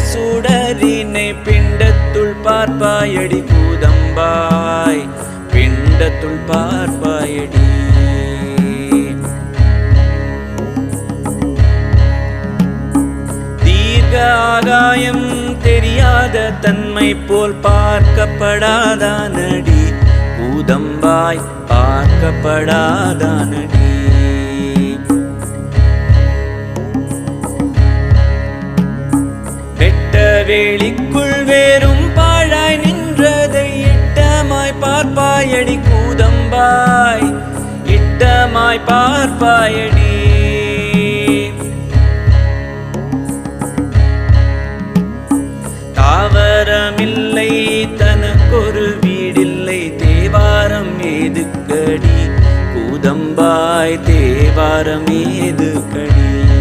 சுடரினை பிண்டத்துள் பார்ப்பாயடி பூதம்பாய். பிண்டத்துள் பார்ப்பாயடி. தீர்க்க ஆகாயம் தெரியாத தன்மை போல் பார்க்கப்படாதானடி. பூதம்பாய் பார்க்கப்படாதானடி. வேலிக்குள் வேறும் பாழாய் நின்றதை இட்டமாய் பார்ப்பாயடி கூதம்பாய். இட்டமாய் பார்ப்பாயடி. தாவரமில்லை தனக்கொரு வீடில்லை தேவாரம் ஏதுக்கடி? கூதம்பாய் தேவாரம் ஏதுக்கடி?